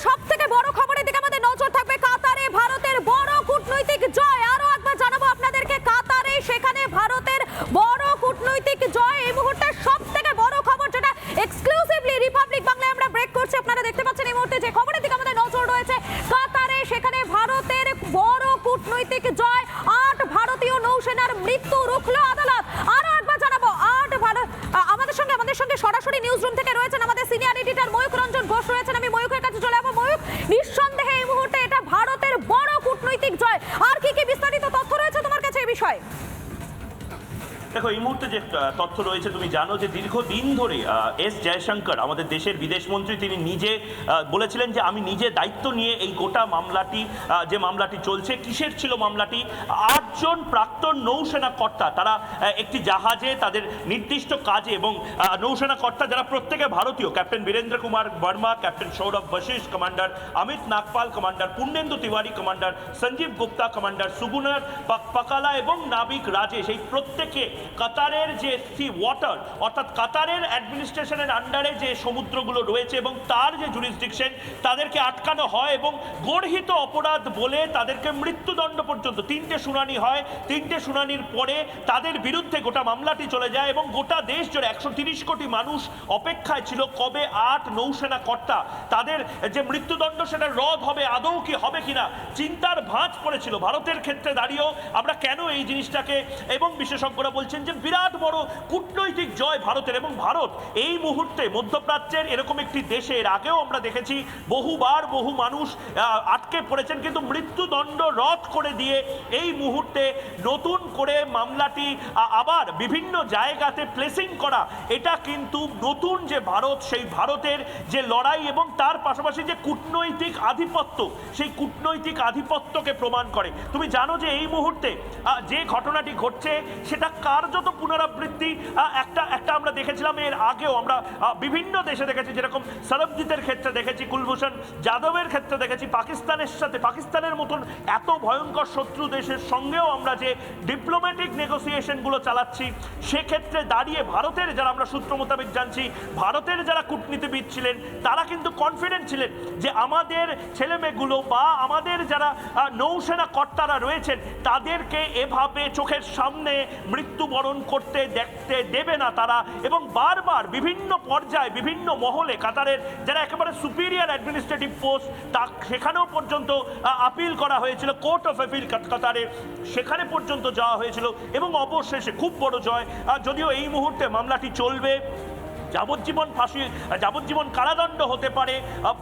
সব থেকে বড় খবরের দিকে আমাদের নজর থাকবে কাতারে ভারতের বড় কূটনৈতিক জয় আরও একবার জানাব আপনাদেরকে কাতারে সেখানে ভারতের বড় কূটনৈতিক জয় এই মুহূর্তে সব থেকে বড় খবর যেটা এক্সক্লুসিভলি রিপাবলিক বাংলায় আমরা ব্রেক করছি আপনারা দেখতে পাচ্ছেন এই মুহূর্তে যে খবরের দিকে আমাদের নজর রয়েছে কাতারে সেখানে ভারতের বড় কূটনৈতিক জয় আট ভারতীয় নৌসেনার মৃত্যু রুখল আদালত আরও একবার জানাব আট ভারত আ, আমাদের সঙ্গে আমাদের সঙ্গে সরাসরি নিউজ রুম থেকে রয়েছেন আমাদের সিনিয়র এডিটর ময়ূক রঞ্জন ঘোষ রয়েছেন আমি ময়ূকের কাছে চলে যাব ময়ূক নিঃসন্দেহে এই মুহূর্তে এটা ভারতের বড় কূটনৈতিক জয় আর কি কি বিস্তারিত তথ্য রয়েছে তোমার কাছে এই বিষয়ে দেখো, এই মুহূর্তে যে তথ্য রয়েছে, তুমি জানো যে দীর্ঘদিন ধরে এস জয়শঙ্কর, আমাদের দেশের বিদেশমন্ত্রী তিনি নিজে বলেছিলেন যে আমি নিজে দায়িত্ব নিয়ে এই গোটা মামলাটি যে মামলাটি চলছে, কিসের ছিল মামলাটি? আটজন প্রাক্তন নৌসেনা কর্তা, তারা একটি জাহাজে তাদের নির্দিষ্ট কাজে এবং নৌসেনা কর্তা যারা প্রত্যেকে ভারতীয়, captain Virender Kumar Verma, captain Saurabh বশিষ commander Amit Nagpal, commander Purnendu Tiwari, commander Sanjeev Gupta, commander Sugunakar পাক- পাকালা এবং নাবিক রাজেশ, এই প্রত্যেকে কাতারের যে সি ওয়াটার অর্থাৎ কাতারের অ্যাডমিনিস্ট্রেশনের আন্ডারে যে সমুদ্রগুলো রয়েছে এবং তার যে জুরিসডিকশন তাদেরকে আটকানো হয় এবং গর্হিত অপরাধ বলে তাদেরকে মৃত্যুদণ্ড পর্যন্ত, তিনটে শুনানি হয়। তিনটে শুনানির পরে তাদের বিরুদ্ধে গোটা মামলাটি চলে যায় এবং গোটা দেশ জুড়ে একশো তিরিশ কোটি মানুষ অপেক্ষায় ছিল কবে আট নৌসেনা কর্তা, তাদের যে মৃত্যুদণ্ড সেটা রদ হবে, আদৌ কি হবে কিনা, চিন্তার ভাঁজ পড়েছিল। ভারতের ক্ষেত্রে দাঁড়িয়েও আমরা কেন এই জিনিসটাকে, এবং বিশেষজ্ঞরা বলছেন যে বিরাট বড় কূটনৈতিক জয় ভারতের এবং ভারত এই মুহূর্তে মধ্যপ্রাচ্যের এরকম একটি দেশে এর আগেও আমরা দেখেছি বহুবার বহু মানুষ আটকে পড়েছেন কিন্তু মৃত্যুদণ্ড রদ করে দিয়ে এই মুহূর্তে নতুন করে মামলাটি আবার বিভিন্ন জায়গাতে প্লেসিং করা। এটা কিন্তু নতুন যে ভারত, সেই ভারতের যে লড়াই এবং তার পাশাপাশি যে কূটনৈতিক আধিপত্য, সেই কূটনৈতিক আধিপত্যকে প্রমাণ করে। তুমি জানো যে এই মুহূর্তে যে ঘটনাটি ঘটছে, সেটা কার্যত পুনরাবৃত্তি একটা একটা আমরা দেখেছিলাম, এর আগেও আমরা বিভিন্ন দেশে দেখেছি, যেরকম সরবজিতের ক্ষেত্রে দেখেছি, কুলভূষণ যাদবের ক্ষেত্রে দেখেছি, পাকিস্তানের সাথে, পাকিস্তানের মতন এত ভয়ঙ্কর শত্রু দেশের সঙ্গেও আমরা যে ডিপ্লোম্যাটিক নেগোসিয়েশনগুলো চালাচ্ছি, সেক্ষেত্রে দাঁড়িয়ে ভারতের যারা আমরা সূত্র মোতাবেক জানছি, ভারতের যারা কূটনীতিবিদ ছিলেন, তারা কিন্তু কনফিডেন্ট ছিলেন যে আমাদের ছেলেমেয়েগুলো বা আমাদের যারা নৌসেনা কর্তারা রয়েছেন, তাদেরকে এভাবে চোখের সামনে মৃত্যুবরণ করতে দেখতে দেবে না তারা এবং বারবার বিভিন্ন পর্যায়ে, বিভিন্ন মহলে কাতারের যারা একেবারে সুপিরিয়ার অ্যাডমিনিস্ট্রেটিভ পোস্ট তা সেখানেও পর্যন্ত আপিল করা হয়েছিল কোর্ট অফ অ্যাপিল কাতারে সেখানে পর্যন্ত যাওয়া হয়েছিল এবং অবশেষে খুব বড় জয়। যদিও এই মুহূর্তে মামলাটি চলবে যাবজ্জীবন ফাঁসি, যাবজ্জীবন কারাদণ্ড হতে পারে,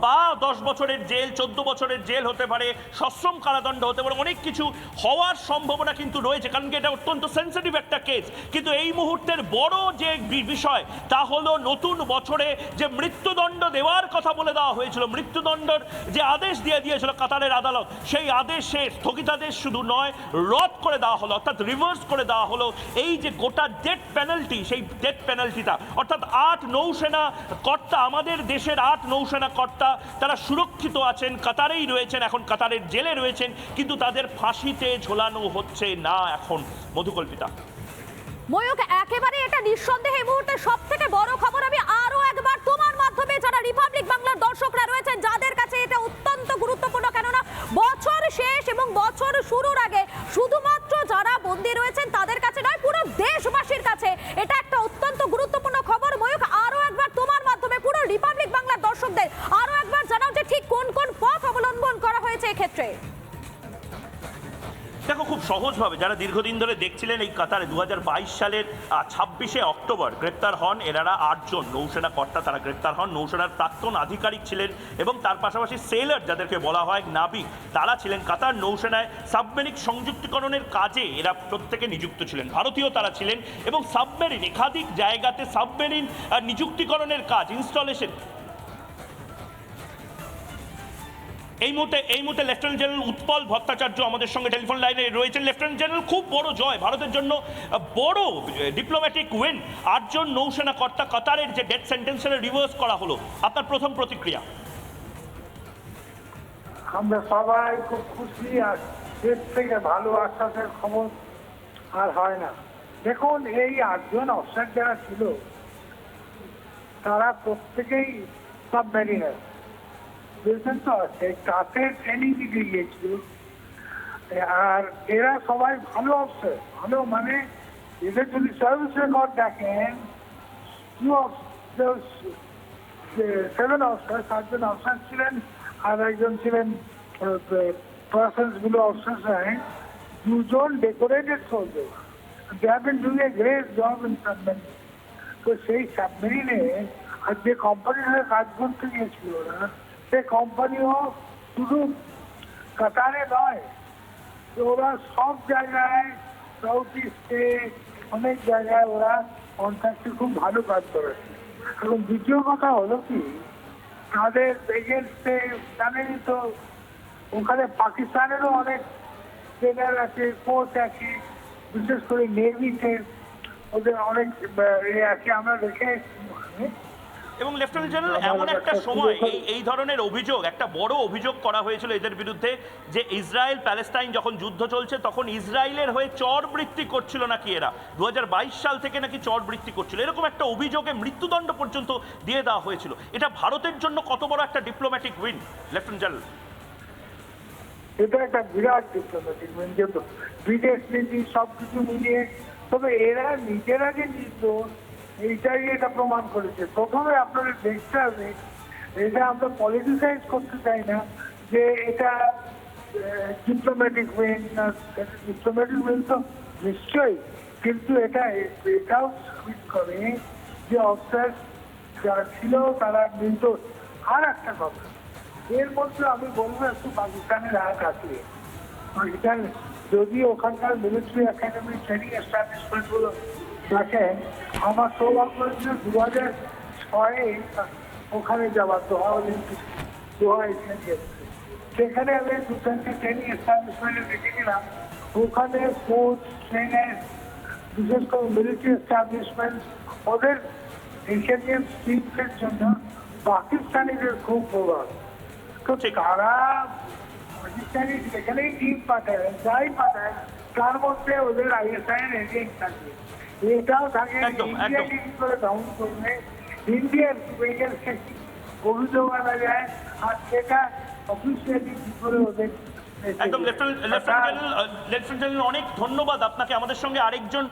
বা দশ বছরের জেল, চোদ্দ বছরের জেল হতে পারে, সশ্রম কারাদণ্ড হতে পারে, অনেক কিছু হওয়ার সম্ভাবনা কিন্তু রয়েছে, কারণ কি এটা অত্যন্ত সেন্সিটিভ একটা কেস কিন্তু এই মুহূর্তের বড় যে বিষয়, তা হলো নতুন বছরে যে মৃত্যুদণ্ড দেওয়ার কথা বলে দেওয়া হয়েছিল, মৃত্যুদণ্ডর যে আদেশ দিয়ে দিয়েছিল কাতারের আদালত, সেই আদেশে স্থগিতাদেশ শুধু নয়, রদ করে দেওয়া হলো, অর্থাৎ রিভার্স করে দেওয়া হলো, এই যে গোটা ডেথ পেনাল্টি সেই ডেথ পেনাল্টিটা অর্থাৎ আট নৌসেনা, কর্তা আমাদের দেশের আট নৌসেনা কর্তা, তারা সুরক্ষিত আছেন, কাতারেই রয়েছেন, এখন কাতারের জেলে রয়েছেন, কিন্তু তাদের ফাঁসিতে ঝোলানো হচ্ছে না এখন। মধুকল্পিতা। ময়ূক একেবারে এটা নিঃসন্দেহে এই মুহূর্তে সব থেকে বড় খবর আমি আরও একবার তোমার মাধ্যমে যারা রিপাবলিক বাংলার দর্শকরা রয়েছেন যাদের কাছে এটা অত্যন্ত গুরুত্বপূর্ণ কেননা বছর শেষ এবং বছর শুরুর আগে শুধুমাত্র যারা বন্দী রয়েছেন তাদের কাছে নয় পুরো দেশবাসীর কাছে এটা একটা অত্যন্ত গুরুত্বপূর্ণ খবর ময়ূক আরও একবার তোমার মাধ্যমে পুরো রিপাবলিক বাংলার দর্শকদের আরও একবার জানাও যে ঠিক কোন কোন পথ অবলম্বন করা হয়েছে এক্ষেত্রে। দেখো, খুব সহজভাবে যারা দীর্ঘদিন ধরে দেখছিলেন এই কাতারে দু সালের ছাব্বিশে অক্টোবর, গ্রেপ্তার হন এনারা আটজন। নৌসেনা কর্তা তারা গ্রেপ্তার হন। নৌসেনার প্রাক্তন আধিকারিক ছিলেন এবং তার পাশাপাশি সেলার যাদেরকে বলা হয়, নাবিক, তারা ছিলেন কাতার নৌসেনায় সাবমেরিক সংযুক্তিকরণের কাজে এরা প্রত্যেকে নিযুক্ত ছিলেন। ভারতীয় তারা ছিলেন এবং সাবমেরিন একাধিক জায়গাতে সাবমেরিন নিযুক্তিকরণের কাজ ইনস্টলেশন এই মুহূর্তে এই মুহূর্তে লেফটেন্যান্ট জেনারেল উৎপল ভট্টাচার্য আমাদের সঙ্গে টেলিফোন লাইনে রয়েছেন। লেফটেন্যান্ট জেনারেল খুব বড় জয়। ভারতের জন্য বড় ডিপ্লোম্যাটিক উইন আটজন নৌসেনা কর্তা কাতারের যে ডেথ সেন্টেন্সের রিভার্স করা হলো। আপনার প্রথম প্রতিক্রিয়া? আমরা সবাই খুব খুশি আর এর থেকে ভালো আশ্বাসের খবর আর হয় না। দেখুন, এই আটজন অফিসার যারা ছিল, তারা প্রত্যেকেই সাবমেরিনার বুঝলেন তো সেই কাঠের ট্রেনিং দিতে গিয়েছিল। আর এরা সবাই ভালো অফিসার ভালো মানে এদের যদি সার্ভিস রেকর্ড দেখেন সেভেন অফিসার সাতজন অফিসার ছিলেন আর একজন ছিলেন পার্সন্সগুলো অফিসার র্যাঙ্ক দুজন decorated soldier they have been doing a great job in submarine তো সেই সাবমেরিনে আর যে কোম্পানির হয়ে কাজ করতে গিয়েছিল ওরা। সেই কোম্পানিও শুধু কাতারে নয়, ওরা সব জায়গায় সাউথ ইস্টে অনেক জায়গায় ওরা কন্ট্রাক্টে খুব ভালো কাজ করেছে এবং দ্বিতীয় কথা হলো কি, তাদের এগেনস্টে জানেনই তো, ওখানে পাকিস্তানেরও অনেক ট্রেনার আছে কোচ আছে, বিশেষ করে নেভিতে ওদের অনেক আছে, আমরা দেখে। এবং লেফটেন্যান্ট জেনারেল এমন একটা সময় এই এই ধরনের অভিযোগ একটা বড় অভিযোগ করা হয়েছিল এদের বিরুদ্ধে যে ইসরায়েল প্যালেস্টাইন যখন যুদ্ধ চলছে তখন ইসরায়েলের হয়ে চর বৃত্তি করছিল নাকি এরা? দু হাজার বাইশ সাল থেকে নাকি চর বৃত্তি করছিল। এরকম একটা অভিযোগে মৃত্যুদণ্ড পর্যন্ত দিয়ে দেওয়া হয়েছিল। এটা ভারতের জন্য কত বড় একটা ডিপ্লোম্যাটিক উইন লেফটেন্যান্ট জেনারেল এটা একটা বিরাট ডিপ্লোম্যাটিক কিন্তু বিদেশ নীতি সবকিছু মিলিয়ে তবে এরা নিজেরা যে নিত এইটাই এটা প্রমাণ করেছে। প্রথমে আপনাদের দেখতে হবে এটা আমরা পলিটিসাইজ করতে চাই না যে এটা ডিপ্লোম্যাটিক উইন ডিপ্লোম্যাটিক উইন তো নিশ্চয়ই, কিন্তু এটা এটাও স্বীকার করে যে অফিসার যারা ছিল তারা নির্দোষ। আর একটা কথা, এর মধ্যে আমি বলব একটু পাকিস্তানের হাত আছে। পাকিস্তান যদি ওখানকার মিলিটারি একাডেমি ট্রেনিং এস্টাবলিশমেন্টগুলো দেখেন আমার সৌভাগ্য হয়েছিল দু হাজার ছয়ে ওখানে যাওয়ার দোহা অলিম্পিক দোহা এশিয়ান গেমসে সেখানে আমি দু তিনটে ট্রেনিং এস্টাবলিশমেন্টে দেখেছিলাম ওখানে কোচ ট্রেনার বিশেষ করে মিলিটারি এস্টাবলিশমেন্ট ওদের এশিয়ান গেমস টিমসের জন্য পাকিস্তানিদের খুব প্রভাব। তো। তারা পাকিস্তানি যেখানেই টিম পাঠায় যাই পাঠায় তার মধ্যে ওদের আইএসআই এর এজেন্ট থাকে। এটাও থাকে ইন্ডিয়ান অভিযোগ আনা যায় আর সেটা অফিসিয়ালি কি করে ওদের একদম lieutenant lieutenant general lieutenant general অনেক ধন্যবাদ আপনাকে আমাদের সঙ্গে আরেকজন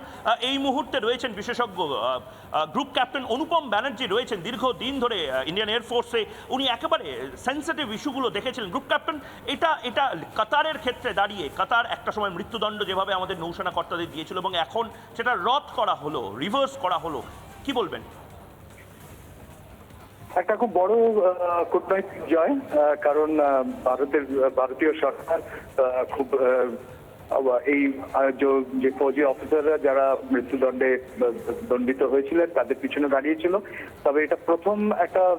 এই মুহূর্তে রয়েছেন বিশেষজ্ঞ গ্রুপ ক্যাপ্টেন অনুপম ব্যানার্জি রয়েছেন দীর্ঘদিন ধরে ইন্ডিয়ান এয়ারফোর্সে উনি একেবারে সেন্সিটিভ ইস্যুগুলো দেখেছিলেন। গ্রুপ ক্যাপ্টেন এটা এটা কাতারের ক্ষেত্রে দাঁড়িয়ে কাতার একটা সময় মৃত্যুদণ্ড যেভাবে আমাদের নৌসেনা কর্তাদের দিয়েছিল এবং এখন সেটা রদ করা হলো রিভার্স করা হলো। কি বলবেন? একটা খুব বড় কূটনৈতিক জয় কারণ ভারতের ভারতীয় সরকার খুব এই যে- ফৌজি অফিসাররা যারা মৃত্যুদণ্ডে দণ্ডিত হয়েছিলেন, তাদের পিছনে দাঁড়িয়েছিল। তবে এটা প্রথম একটা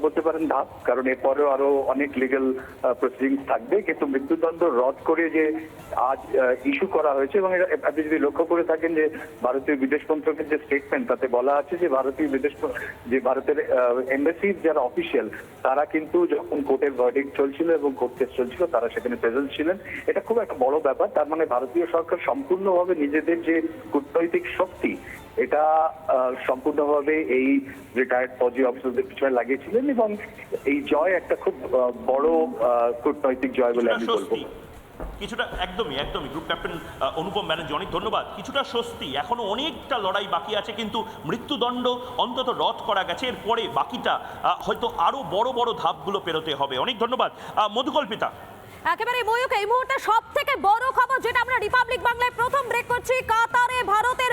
বলতে পারেন ধাপ, কারণ এরপরেও আরও অনেক লিগেল প্রসিডিংস থাকবে। কিন্তু মৃত্যুদণ্ড রদ করে যে আজ ইস্যু করা হয়েছে, এবং আপনি যদি লক্ষ্য করে থাকেন যে ভারতীয় বিদেশ মন্ত্রকের যে স্টেটমেন্ট তাতে বলা আছে যে ভারতীয় বিদেশ, যে ভারতের এমবাসির যারা অফিসিয়াল তারা কিন্তু যখন কোর্টের ভার্ডিক্ট চলছিল এবং কোর্ট কেস চলছিল, তারা সেখানে প্রেজেন্ট ছিলেন। এটা খুব একটা বড় ব্যাপার তার মানে ভারতীয় সরকার সম্পূর্ণভাবে নিজেদের যে কূটনৈতিক শক্তি, এটা সম্পূর্ণভাবে এই রিটায়ার্ড ফৌজি অফিসারদের পিছনে লাগিয়েছিলেন এবং এই জয় একটা খুব বড় কূটনৈতিক জয় বলে আমি বলব। কিছুটা একদমই একদমই। গ্রুপ ক্যাপ্টেন অনুপম ব্যানার্জি, অনেক ধন্যবাদ। কিছুটা স্বস্তি, এখনও অনেকটা লড়াই বাকি আছে, কিন্তু মৃত্যুদণ্ড অন্তত রদ করা গেছে। এরপরে বাকিটা হয়তো আরও বড় বড় ধাপগুলো পেরোতে হবে। অনেক ধন্যবাদ। মধুকল্পিতা। একেবারে ময়ূক এই মুহূর্তে সব থেকে বড় খবর যেটা আমরা রিপাবলিক বাংলায় প্রথম ব্রেক করছি, কাতারে ভারতের